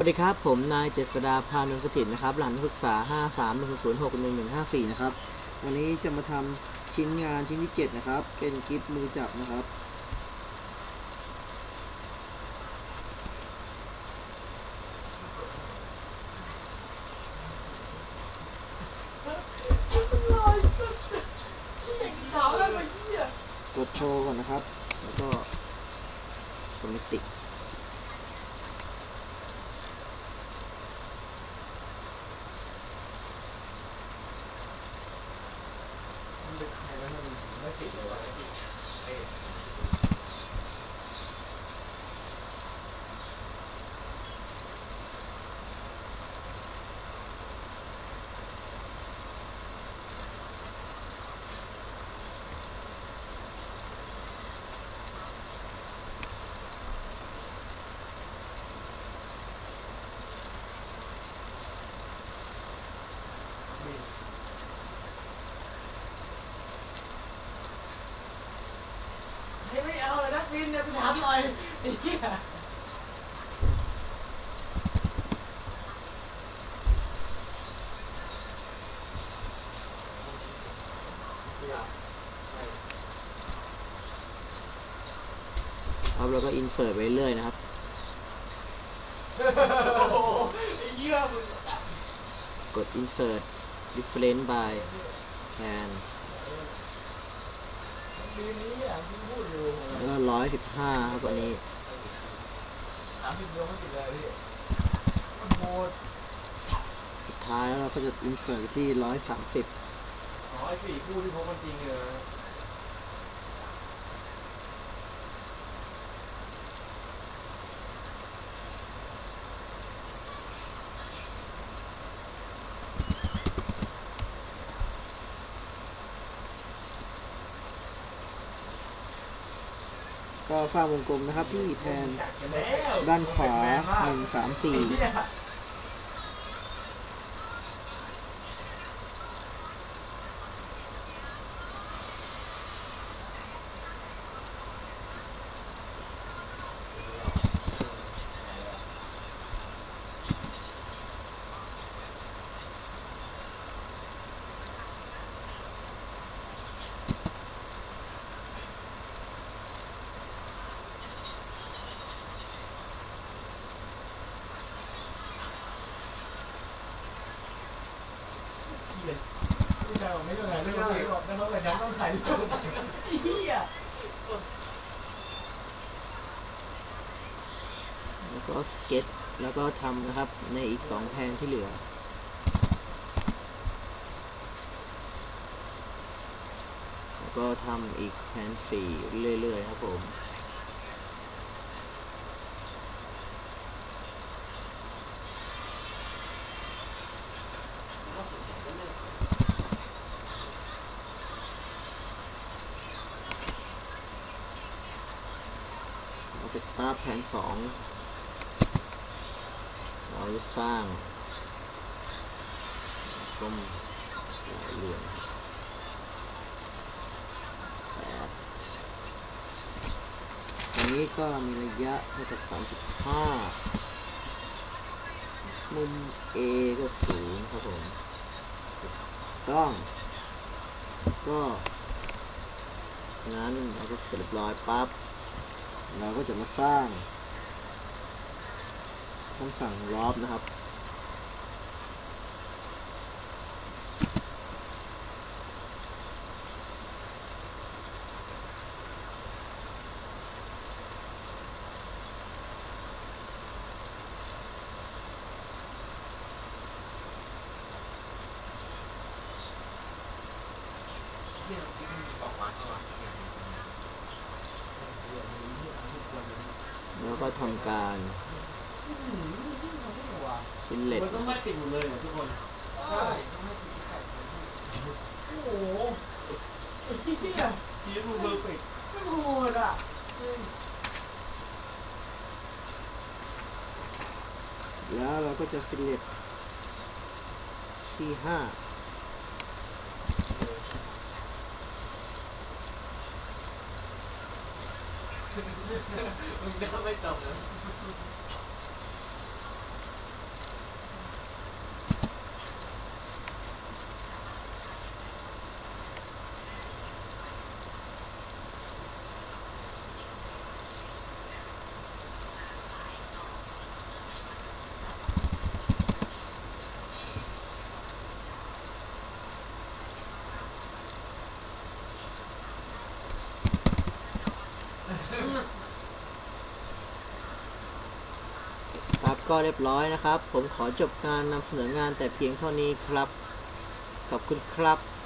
สวัสดีครับ ผมนายเจษดาพานุสถิตนะครับหลังนักศึกษา 5 3 1 0 6 1 1 5 4 นะครับ วันนี้จะมาทำชิ้นงานชิ้นที่ 7 นะครับ เป็นกิฟมือจับนะครับ กดโชว์ก่อนนะครับ แล้วก็สมิติ ไม่เอาเลยนัก บินเนี่ยไปถามหน่อยไอ้เหี้ยครับแล้วก็อินเสิร์ตไปเรื่อยนะครับ โอ้โหไอ้เหี้ยมึง กด insert different by can บินนี้อะมึงพูดอยู่แล้วก็ร้อยสิบห้าครับวันนี้สามสิบดวงไม่ติดเลยพี่มันโหดสุดท้ายแล้วเราก็จะอินเสิร์ตที่ร้อยสามสิบร้อยสี่คู่ที่พบกันจริงเลย ก็ฟ้าวงกลมนะครับที่แทนด้านขวา1 3 4 ผู้ชายบอกไม่ต้องถ่ายรูปไม่ได้บอกนะครับแต่ฉันต้องถ่ายรูปไอ้เหี้ยแล้วก็สเก็ตแล้วก็ทำนะครับในอีกสองแพนที่เหลือแล้วก็ทำอีกแพนสี่เรื่อยๆครับผม ปั๊บแผนสองเราจะสร้างกลมหลายเหลี่ยมแปดอันนี้ก็มีระยะเท่ากับ35 มุม A ก็สูงครับผมต้อง ก็งั้นเราก็เสร็จเรียบร้อยปั๊บ เราก็จะมาสร้างคำสั่งรอบนะครับ แล้วก็ทำการซินเล็ตมันต้องไม่ติดหมดเลยเหรอทุกคนใช่ต้องไม่ติดไข่โอ้โหไอ้เหี้ยชีสมูเพอร์เฟกต์ไม่โหดอะแล้วเราก็จะซินเล็ตที่ห้า มึงจะไม่ตกนะ ก็เรียบร้อยนะครับ ผมขอจบการนำเสนองานแต่เพียงเท่านี้ครับขอบคุณครับ